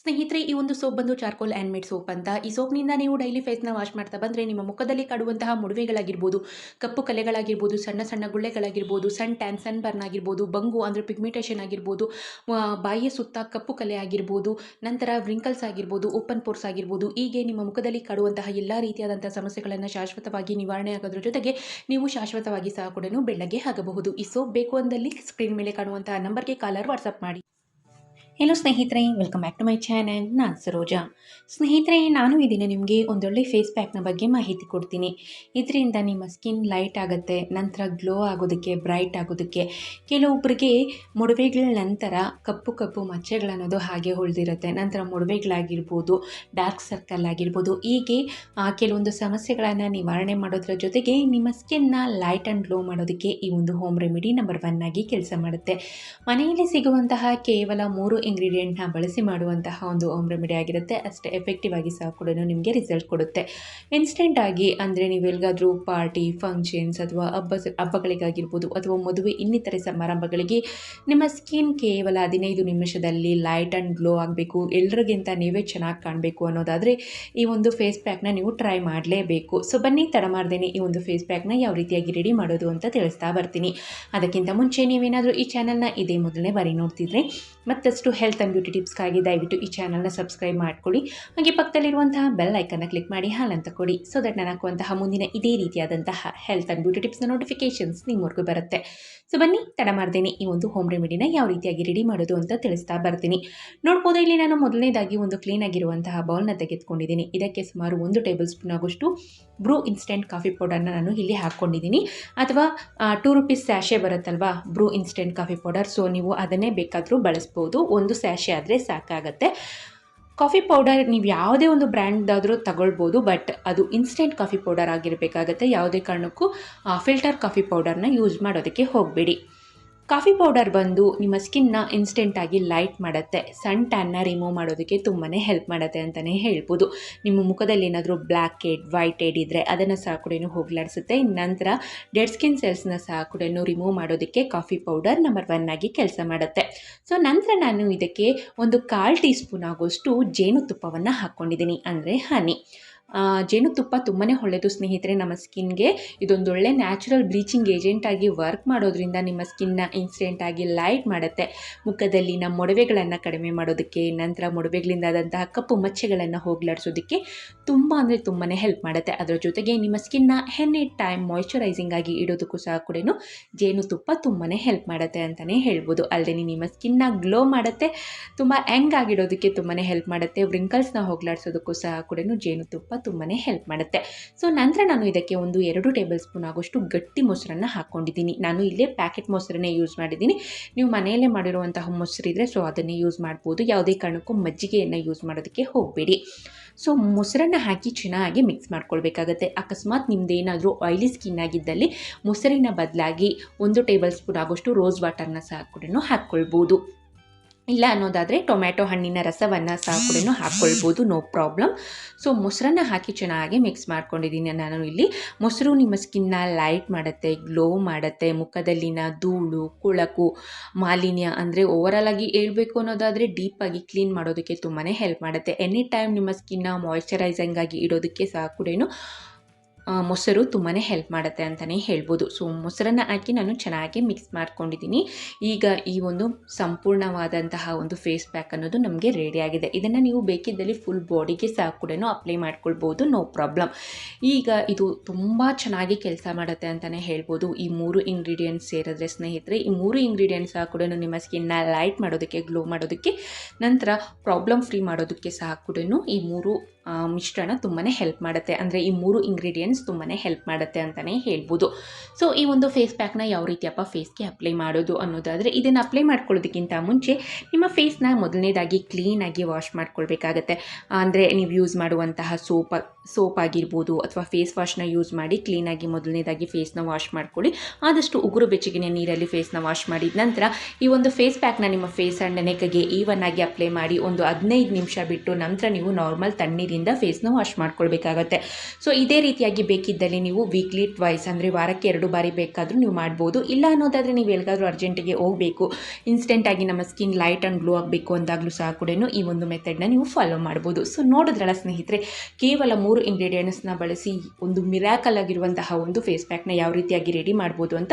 ಸ್ನೇಹಿತರೆ, ಈ ಒಂದು ಸೋಪ್ ಬಂದು ಚಾರ್ಕೋಲ್ ಆ್ಯಂಡ್ ಮೇಡ್ ಸೋಪ್ ಅಂತ. ಈ ಸೋಪ್ನಿಂದ ನೀವು ಡೈಲಿ ಫೇಸ್ನ ವಾಶ್ ಮಾಡ್ತಾ ಬಂದರೆ ನಿಮ್ಮ ಮುಖದಲ್ಲಿ ಕಾಡುವಂತಹ ಮುಡುವೆಗಳಾಗಿರ್ಬೋದು, ಕಪ್ಪು ಕಲೆಗಳಾಗಿರ್ಬೋದು, ಸಣ್ಣ ಸಣ್ಣ ಗುಳ್ಳೆಗಳಾಗಿರ್ಬೋದು ಸಣ್ಣ ಟ್ಯಾನ್, ಸನ್ ಬರ್ನ್ ಆಗಿರ್ಬೋದು, ಬಂಗು ಅಂದರೆ ಪಿಗ್ಮಿಟೇಷನ್ ಆಗಿರ್ಬೋದು ಬಾಯಿಯ ಸುತ್ತ ಕಪ್ಪು ಕಲೆ ಆಗಿರ್ಬೋದು, ನಂತರ ವ್ರಿಂಕಲ್ಸ್ ಆಗಿರ್ಬೋದು, ಓಪನ್ ಪೋರ್ಸ್ ಆಗಿರ್ಬೋದು, ಹೀಗೆ ನಿಮ್ಮ ಮುಖದಲ್ಲಿ ಕಾಡುವಂತಹ ಎಲ್ಲ ರೀತಿಯಾದಂಥ ಸಮಸ್ಯೆಗಳನ್ನು ಶಾಶ್ವತವಾಗಿ ನಿವಾರಣೆ ಆಗೋದ್ರ ಜೊತೆಗೆ ನೀವು ಶಾಶ್ವತವಾಗಿ ಸಹ ಕೂಡ ಬೆಳ್ಳಗೆ ಆಗಬಹುದು. ಈ ಸೋಪ್ ಬೇಕು ಅಂದಲ್ಲಿ ಸ್ಕ್ರೀನ್ ಮೇಲೆ ಕಾಣುವಂತಹ ನಂಬರ್ಗೆ ಕಾಲರ್ ವಾಟ್ಸಪ್ ಮಾಡಿ. ಹೆಲೋ ಸ್ನೇಹಿತರೆ welcome back to my channel ನಾನು ಸರೋಜಾ. ಸ್ನೇಹಿತರೆ, ನಾನು ಈ ದಿನ ನಿಮಗೆ ಒಂದೊಳ್ಳೆ ಫೇಸ್ ಪ್ಯಾಕ್ನ ಬಗ್ಗೆ ಮಾಹಿತಿ ಕೊಡ್ತೀನಿ. ಇದರಿಂದ ನಿಮ್ಮ ಸ್ಕಿನ್ ಲೈಟ್ ಆಗುತ್ತೆ, ನಂತರ ಗ್ಲೋ ಆಗೋದಕ್ಕೆ ಬ್ರೈಟ್ ಆಗೋದಕ್ಕೆ. ಕೆಲವೊಬ್ಬರಿಗೆ ಮೊಡವೆಗಳ ನಂತರ ಕಪ್ಪು ಕಪ್ಪು ಮಚ್ಚೆಗಳನ್ನೋದು ಹಾಗೆ ಉಳಿದಿರುತ್ತೆ. ನಂತರ ಮೊಡವೆಗಳಾಗಿರ್ಬೋದು ಡಾರ್ಕ್ ಸರ್ಕಲ್ ಆಗಿರ್ಬೋದು. ಹೀಗೆ ಕೆಲವೊಂದು ಸಮಸ್ಯೆಗಳನ್ನು ನಿವಾರಣೆ ಮಾಡೋದ್ರ ಜೊತೆಗೆ ನಿಮ್ಮ ಸ್ಕಿನ್ನ ಲೈಟ್ ಆ್ಯಂಡ್ ಗ್ಲೋ ಮಾಡೋದಕ್ಕೆ ಈ ಒಂದು ಹೋಮ್ ರೆಮಿಡಿ ನಂಬರ್ ಒನ್ ಆಗಿ ಕೆಲಸ ಮಾಡುತ್ತೆ. ಮನೆಯಲ್ಲಿ ಸಿಗುವಂತಹ ಕೇವಲ ಮೂರು ಇಂಗ್ರೀಡಿಯೆಂಟ್ನ ಬಳಸಿ ಮಾಡುವಂತಹ ಒಂದು ಓಮ್ ರೆಮಿಡಿ ಆಗಿರುತ್ತೆ. ಅಷ್ಟೇ ಎಫೆಕ್ಟಿವ್ ಆಗಿ ಸಹ ಕೂಡ ನಿಮಗೆ ರಿಸಲ್ಟ್ ಕೊಡುತ್ತೆ. ಇನ್ಸ್ಟೆಂಟ್ ಆಗಿ ಅಂದರೆ ನೀವು ಎಲ್ಲಿಗಾದರೂ ಪಾರ್ಟಿ ಫಂಕ್ಷನ್ಸ್ ಅಥವಾ ಹಬ್ಬ ಹಬ್ಬಗಳಿಗಾಗಿರ್ಬೋದು ಅಥವಾ ಮದುವೆ ಇನ್ನಿತರೆ ಸಮಾರಂಭಗಳಿಗೆ ನಿಮ್ಮ ಸ್ಕಿನ್ ಕೇವಲ ಹದಿನೈದು ನಿಮಿಷದಲ್ಲಿ ಲೈಟ್ ಆ್ಯಂಡ್ ಗ್ಲೋ ಆಗಬೇಕು. ಎಲ್ರಿಗಿಂತ ನೀವೇ ಚೆನ್ನಾಗಿ ಕಾಣಬೇಕು ಅನ್ನೋದಾದರೆ ಈ ಒಂದು ಫೇಸ್ ಪ್ಯಾಕ್ನ ನೀವು ಟ್ರೈ ಮಾಡಲೇಬೇಕು. ಸೊ ಬನ್ನಿ, ತಡ ಮಾಡ್ದೇನೆ ಈ ಒಂದು ಫೇಸ್ ಪ್ಯಾಕ್ನ ಯಾವ ರೀತಿಯಾಗಿ ರೆಡಿ ಮಾಡೋದು ಅಂತ ತಿಳಿಸ್ತಾ ಬರ್ತೀನಿ. ಅದಕ್ಕಿಂತ ಮುಂಚೆ ನೀವೇನಾದರೂ ಈ ಚಾನಲ್ನ ಇದೇ ಮೊದಲನೇ ಬಾರಿ ನೋಡ್ತಿದ್ರೆ ಮತ್ತಷ್ಟು ಹೆಲ್ತ್ ಆ್ಯಂಡ್ ಬ್ಯೂಟಿ ಟಿಪ್ಸ್ಗಾಗಿ ದಯವಿಟ್ಟು ಈ ಚಾನಲ್ನ ಸಬ್ಸ್ಕ್ರೈಬ್ ಮಾಡ್ಕೊಳ್ಳಿ. ಹಾಗೆ ಪಕ್ಕದಲ್ಲಿರುವಂತಹ ಬೆಲ್ ಐಕನ್ನ ಕ್ಲಿಕ್ ಮಾಡಿ ಹಾಲಂತ ಕೊಡಿ. ಸೊ ದಟ್ ನಾನು ಹಾಕುವಂತಹ ಮುಂದಿನ ಇದೇ ರೀತಿಯಾದಂತಹ ಹೆಲ್ತ್ ಆ್ಯಂಡ್ ಬ್ಯೂಟಿ ಟಿಪ್ಸ್ನ ನೋಟಿಫಿಕೇಷನ್ಸ್ ನಿಮ್ಮವರೆಗೂ ಬರುತ್ತೆ. ಸೊ ಬನ್ನಿ, ತಡ ಮಾಡ್ದೇನೆ ಈ ಒಂದು ಹೋಮ್ ರೆಮಿಡಿನ ಯಾವ ರೀತಿಯಾಗಿ ರೆಡಿ ಮಾಡೋದು ಅಂತ ತಿಳಿಸ್ತಾ ಬರ್ತೀನಿ. ನೋಡ್ಬೋದು ಇಲ್ಲಿ ನಾನು ಮೊದಲನೇದಾಗಿ ಒಂದು ಕ್ಲೀನ್ ಆಗಿರುವಂತಹ ಬೌಲ್ನ ತೆಗೆದುಕೊಂಡಿದ್ದೀನಿ. ಇದಕ್ಕೆ ಸುಮಾರು ಒಂದು ಟೇಬಲ್ ಸ್ಪೂನ್ ಆಗೋಷ್ಟು ಬ್ರೂ ಇನ್ಸ್ಟೆಂಟ್ ಕಾಫಿ ಪೌಡರ್ನ ನಾನು ಇಲ್ಲಿ ಹಾಕ್ಕೊಂಡಿದ್ದೀನಿ. ಅಥವಾ two rupees sachet ಬರುತ್ತಲ್ವಾ Bru instant coffee powder so ನೀವು ಅದನ್ನೇ ಬೇಕಾದರೂ ಬಳಸ್ಬೋದು. ಒಂದು ಸ್ಯಾಶೆ ಆದರೆ ಸಾಕಾಗತ್ತೆ. ಕಾಫಿ ಪೌಡರ್ ನೀವು ಯಾವುದೇ ಒಂದು ಬ್ರ್ಯಾಂಡ್ದಾದರೂ ತಗೊಳ್ಬೋದು, ಬಟ್ ಅದು ಇನ್ಸ್ಟೆಂಟ್ ಕಾಫಿ ಪೌಡರ್ ಆಗಿರಬೇಕಾಗತ್ತೆ. ಯಾವುದೇ ಕಾರಣಕ್ಕೂ ಫಿಲ್ಟರ್ ಕಾಫಿ ಪೌಡರ್ನ ಯೂಸ್ ಮಾಡೋದಕ್ಕೆ ಹೋಗಬೇಡಿ. ಕಾಫಿ ಪೌಡರ್ ಬಂದು ನಿಮ್ಮ ಸ್ಕಿನ್ನ ಇನ್ಸ್ಟೆಂಟಾಗಿ ಲೈಟ್ ಮಾಡುತ್ತೆ. ಸನ್ ಟ್ಯಾನ್ನ ರಿಮೂವ್ ಮಾಡೋದಕ್ಕೆ ತುಂಬಾ ಹೆಲ್ಪ್ ಮಾಡುತ್ತೆ ಅಂತಲೇ ಹೇಳ್ಬೋದು. ನಿಮ್ಮ ಮುಖದಲ್ಲಿ ಏನಾದರೂ ಬ್ಲ್ಯಾಕ್ ಹೆಡ್ ವೈಟ್ ಹೆಡ್ ಇದ್ದರೆ ಅದನ್ನು ಸಹ ಕೂಡ ಹೋಗ್ಲಾಡಿಸುತ್ತೆ. ನಂತರ ಡೆಡ್ ಸ್ಕಿನ್ ಸೆಲ್ಸ್ನ ಸಹ ಕೂಡ ರಿಮೂವ್ ಮಾಡೋದಕ್ಕೆ ಕಾಫಿ ಪೌಡರ್ ನಂಬರ್ ಒನ್ ಆಗಿ ಕೆಲಸ ಮಾಡುತ್ತೆ. ಸೊ ನಂತರ ನಾನು ಇದಕ್ಕೆ ಒಂದು ಕಾಲು ಟೀ ಸ್ಪೂನ್ ಆಗೋಷ್ಟು ಜೇನುತುಪ್ಪವನ್ನು ಹಾಕ್ಕೊಂಡಿದ್ದೀನಿ ಅಂದರೆ ಹನಿ. ಜೇನುತುಪ್ಪ ತುಂಬಾ ಒಳ್ಳೆಯದು ಸ್ನೇಹಿತರೆ ನಮ್ಮ ಸ್ಕಿನ್ಗೆ. ಇದೊಂದೊಳ್ಳೆ ನ್ಯಾಚುರಲ್ ಬ್ಲೀಚಿಂಗ್ ಏಜೆಂಟ್ ಆಗಿ ವರ್ಕ್ ಮಾಡೋದ್ರಿಂದ ನಿಮ್ಮ ಸ್ಕಿನ್ನ ಇನ್ಸ್ಟೆಂಟಾಗಿ ಲೈಟ್ ಮಾಡುತ್ತೆ. ಮುಖದಲ್ಲಿ ನಮ್ಮ ಮೊಡವೆಗಳನ್ನು ಕಡಿಮೆ ಮಾಡೋದಕ್ಕೆ, ನಂತರ ಮೊಡವೆಗಳಿಂದ ಆದಂತಹ ಕಪ್ಪು ಮಚ್ಚೆಗಳನ್ನು ಹೋಗ್ಲಾಡಿಸೋದಕ್ಕೆ ತುಂಬ ಅಂದರೆ ತುಂಬಾ ಹೆಲ್ಪ್ ಮಾಡುತ್ತೆ. ಅದರ ಜೊತೆಗೆ ನಿಮ್ಮ ಸ್ಕಿನ್ನ ಎನಿ ಟೈಮ್ ಮಾಯ್ಚರೈಸಿಂಗ್ ಆಗಿ ಇಡೋದಕ್ಕೂ ಸಹ ಕೂಡ ಜೇನುತುಪ್ಪ ತುಂಬಾ ಹೆಲ್ಪ್ ಮಾಡುತ್ತೆ ಅಂತಲೇ ಹೇಳ್ಬೋದು. ಅಲ್ಲದೆ ನಿಮ್ಮ ಸ್ಕಿನ್ನ ಗ್ಲೋ ಮಾಡುತ್ತೆ, ತುಂಬ ಆಗಿಡೋದಕ್ಕೆ ತುಂಬಾ ಹೆಲ್ಪ್ ಮಾಡುತ್ತೆ. ವ್ರಿಂಕಲ್ಸ್ನ ಹೋಗ್ಲಾಡಿಸೋದಕ್ಕೂ ಸಹ ಕೂಡ ಜೇನುತುಪ್ಪ ತುಂಬಾ ಹೆಲ್ಪ್ ಮಾಡುತ್ತೆ. ಸೊ ನಂತರ ನಾನು ಇದಕ್ಕೆ ಒಂದು ಎರಡು ಟೇಬಲ್ ಸ್ಪೂನ್ ಆಗೋಷ್ಟು ಗಟ್ಟಿ ಮೊಸರನ್ನು ಹಾಕ್ಕೊಂಡಿದ್ದೀನಿ ನಾನು ಇಲ್ಲೇ ಪ್ಯಾಕೆಟ್ ಮೊಸರನ್ನೇ ಯೂಸ್ ಮಾಡಿದ್ದೀನಿ. ನೀವು ಮನೆಯಲ್ಲೇ ಮಾಡಿರುವಂತಹ ಮೊಸರಿದ್ರೆ ಸೊ ಅದನ್ನೇ ಯೂಸ್ ಮಾಡ್ಬೋದು. ಯಾವುದೇ ಕಾರಣಕ್ಕೂ ಮಜ್ಜಿಗೆಯನ್ನು ಯೂಸ್ ಮಾಡೋದಕ್ಕೆ ಹೋಗಬೇಡಿ. ಸೊ ಮೊಸರನ್ನು ಹಾಕಿ ಚೆನ್ನಾಗಿ ಮಿಕ್ಸ್ ಮಾಡ್ಕೊಳ್ಬೇಕಾಗತ್ತೆ. ಅಕಸ್ಮಾತ್ ನಿಮ್ದೇನಾದರೂ ಆಯಿಲಿ ಸ್ಕಿನ್ ಆಗಿದ್ದಲ್ಲಿ ಮೊಸರಿನ ಬದಲಾಗಿ ಒಂದು ಟೇಬಲ್ ಸ್ಪೂನ್ ಆಗೋಷ್ಟು ರೋಸ್ ವಾಟರ್ನ ಸಹ ಕೂಡ ಹಾಕ್ಕೊಳ್ಬೋದು. ಇಲ್ಲ ಅನ್ನೋದಾದರೆ ಟೊಮ್ಯಾಟೊ ಹಣ್ಣಿನ ರಸವನ್ನು ಸಹ ಕೂಡ ಹಾಕ್ಕೊಳ್ಬೋದು ನೋ ಪ್ರಾಬ್ಲಮ್ ಸೊ ಮೊಸರನ್ನ ಹಾಕಿ ಚೆನ್ನಾಗಿ ಮಿಕ್ಸ್ ಮಾಡ್ಕೊಂಡಿದ್ದೀನಿ ನಾನು ಇಲ್ಲಿ. ಮೊಸರು ನಿಮ್ಮ ಸ್ಕಿನ್ನ ಲೈಟ್ ಮಾಡುತ್ತೆ ಗ್ಲೋ ಮಾಡುತ್ತೆ. ಮುಖದಲ್ಲಿನ ಧೂಳು, ಕೊಳಕು, ಮಾಲಿನ್ಯ ಅಂದರೆ ಓವರಾಲ್ ಆಗಿ ಹೇಳ್ಬೇಕು ಅನ್ನೋದಾದರೆ ಡೀಪಾಗಿ ಕ್ಲೀನ್ ಮಾಡೋದಕ್ಕೆ ತುಂಬಾ ಹೆಲ್ಪ್ ಮಾಡುತ್ತೆ. ಎನಿ ಟೈಮ್ ನಿಮ್ಮ ಸ್ಕಿನ್ನ ಮಾಯ್ಚರೈಸಿಂಗ್ ಆಗಿ ಇಡೋದಕ್ಕೆ ಸಹ ಕೂಡ ಮೊಸರು ತುಂಬಾ ಹೆಲ್ಪ್ ಮಾಡುತ್ತೆ ಅಂತಲೇ ಹೇಳ್ಬೋದು. ಸೊ ಮೊಸರನ್ನು ಹಾಕಿ ನಾನು ಚೆನ್ನಾಗಿ ಮಿಕ್ಸ್ ಮಾಡ್ಕೊಂಡಿದ್ದೀನಿ. ಈಗ ಈ ಒಂದು ಸಂಪೂರ್ಣವಾದಂತಹ ಒಂದು ಫೇಸ್ ಪ್ಯಾಕ್ ಅನ್ನೋದು ನಮಗೆ ರೆಡಿಯಾಗಿದೆ ಇದನ್ನು ನೀವು ಬೇಕಿದ್ದಲ್ಲಿ ಫುಲ್ ಬಾಡಿಗೆ ಸಹ ಕೂಡ ಅಪ್ಲೈ ಮಾಡ್ಕೊಳ್ಬೋದು ನೋ ಪ್ರಾಬ್ಲಮ್ ಈಗ ಇದು ತುಂಬ ಚೆನ್ನಾಗಿ ಕೆಲಸ ಮಾಡುತ್ತೆ ಅಂತಲೇ ಹೇಳ್ಬೋದು. ಈ ಮೂರು ಇಂಗ್ರೀಡಿಯೆಂಟ್ಸ್ ಸೇರಿದ್ರೆ ಸ್ನೇಹಿತರೆ, ಈ ಮೂರು ಇಂಗ್ರೀಡಿಯೆಂಟ್ಸ್ ಸಹ ಕೂಡ ನಿಮ್ಮ ಸ್ಕಿನ್ನ ಲೈಟ್ ಮಾಡೋದಕ್ಕೆ ಗ್ಲೋ ಮಾಡೋದಕ್ಕೆ, ನಂತರ ಪ್ರಾಬ್ಲಮ್ ಫ್ರೀ ಮಾಡೋದಕ್ಕೆ ಸಹ ಕೂಡ ಈ ಮೂರು ಮಿಶ್ರಣ ತುಂಬಾ ಹೆಲ್ಪ್ ಮಾಡುತ್ತೆ. ಅಂದರೆ ಈ ಮೂರು ಇಂಗ್ರೀಡಿಯೆಂಟ್ಸ್ ತುಂಬಾ ಹೆಲ್ಪ್ ಮಾಡುತ್ತೆ ಅಂತಲೇ ಹೇಳ್ಬೋದು. ಸೊ ಈ ಒಂದು ಫೇಸ್ ಪ್ಯಾಕ್ನ ಯಾವ ರೀತಿಯಪ್ಪ ಫೇಸ್ಗೆ ಅಪ್ಲೈ ಮಾಡೋದು ಅನ್ನೋದಾದರೆ, ಇದನ್ನು ಅಪ್ಲೈ ಮಾಡ್ಕೊಳ್ಳೋದಕ್ಕಿಂತ ಮುಂಚೆ ನಿಮ್ಮ ಫೇಸ್ನ ಮೊದಲನೇದಾಗಿ ಕ್ಲೀನಾಗಿ ವಾಶ್ ಮಾಡ್ಕೊಳ್ಬೇಕಾಗತ್ತೆ. ಅಂದರೆ, ನೀವು ಯೂಸ್ ಮಾಡುವಂತಹ ಸೋಪ್ ಸೋಪ್ ಆಗಿರ್ಬೋದು ಅಥವಾ ಫೇಸ್ ವಾಶ್ನ ಯೂಸ್ ಮಾಡಿ ಕ್ಲೀನಾಗಿ ಮೊದಲನೇದಾಗಿ ಫೇಸ್ನ ವಾಶ್ ಮಾಡ್ಕೊಳ್ಳಿ. ಆದಷ್ಟು ಉಗುರು ಬೆಚ್ಚಗಿನ ನೀರಲ್ಲಿ ಫೇಸ್ನ ವಾಶ್ ಮಾಡಿದ ನಂತರ ಈ ಒಂದು ಫೇಸ್ ಪ್ಯಾಕ್ನ ನಿಮ್ಮ ಫೇಸ್ ಆ್ಯಂಡ್ ನೆಕ್ಗೆ ಈವನ್ ಆಗಿ ಅಪ್ಲೈ ಮಾಡಿ ಒಂದು ಹದಿನೈದು ನಿಮಿಷ ಬಿಟ್ಟು ನಂತರ ನೀವು ನಾರ್ಮಲ್ ತಣ್ಣೀರಿಂದ ಫೇಸ್ನ ವಾಶ್ ಮಾಡ್ಕೊಳ್ಬೇಕಾಗತ್ತೆ. ಸೊ ಇದೇ ರೀತಿಯಾಗಿ ಬೇಕಿದ್ದಲ್ಲಿ ನೀವು ವೀಕ್ಲಿ ಟ್ವೈಸ್ ಅಂದರೆ ವಾರಕ್ಕೆ ಎರಡು ಬಾರಿ ಬೇಕಾದರೂ ನೀವು ಮಾಡ್ಬೋದು. ಇಲ್ಲ ಅನ್ನೋದಾದರೆ ನೀವು ಎಲ್ಲಿಗಾದರೂ ಅರ್ಜೆಂಟಿಗೆ ಹೋಗಬೇಕು. ಇನ್ಸ್ಟೆಂಟಾಗಿ ನಮ್ಮ ಸ್ಕಿನ್ ಲೈಟ್ ಆ್ಯಂಡ್ ಗ್ಲೋ ಆಗಬೇಕು ಅಂದಾಗಲೂ ಸಹ ಕೂಡ ಈ ಒಂದು ಮೆಥಡ್ನ ನೀವು ಫಾಲೋ ಮಾಡ್ಬೋದು. ಸೊ ನೋಡಿದ್ರಲ್ಲ ಸ್ನೇಹಿತರೆ, ಕೇವಲ ಮೂರು ಇಂಗ್ರೀಡಿಯೆಂಟ್ಸ್ನ ಬಳಸಿ ಒಂದು ಮಿರಾಕಲ್ ಆಗಿರುವಂತಹ ಒಂದು ಫೇಸ್ ಪ್ಯಾಕ್ನ ಯಾವ ರೀತಿಯಾಗಿ ರೆಡಿ ಮಾಡ್ಬೋದು ಅಂತ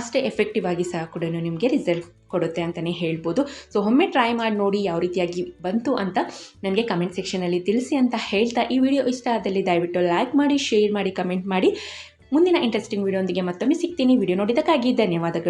ಅಷ್ಟೇ ಎಫೆಕ್ಟಿವ್ ಆಗಿ ಸಹ ಕೂಡ ನಿಮಗೆ ರಿಸಲ್ಟ್ ಕೊಡುತ್ತೆ ಅಂತಲೇ ಹೇಳ್ಬೋದು. ಸೊ ಒಮ್ಮೆ ಟ್ರೈ ಮಾಡಿ ನೋಡಿ ಯಾವ ರೀತಿಯಾಗಿ ಬಂತು ಅಂತ ನನಗೆ ಕಮೆಂಟ್ ಸೆಕ್ಷನಲ್ಲಿ ತಿಳಿಸಿ ಅಂತ ಹೇಳ್ತಾ ಈ ವಿಡಿಯೋ ಇಷ್ಟ ಆದಲ್ಲಿ ದಯವಿಟ್ಟು ಲೈಕ್ ಮಾಡಿ ಶೇರ್ ಮಾಡಿ ಕಮೆಂಟ್ ಮಾಡಿ. ಮುಂದಿನ ಇಂಟ್ರೆಸ್ಟಿಂಗ್ ವಿಡಿಯೋಂದಿಗೆ ಮತ್ತೊಮ್ಮೆ ಸಿಗ್ತೀನಿ. ವಿಡಿಯೋ ನೋಡಿದ್ದಕ್ಕಾಗಿ ಧನ್ಯವಾದಗಳು.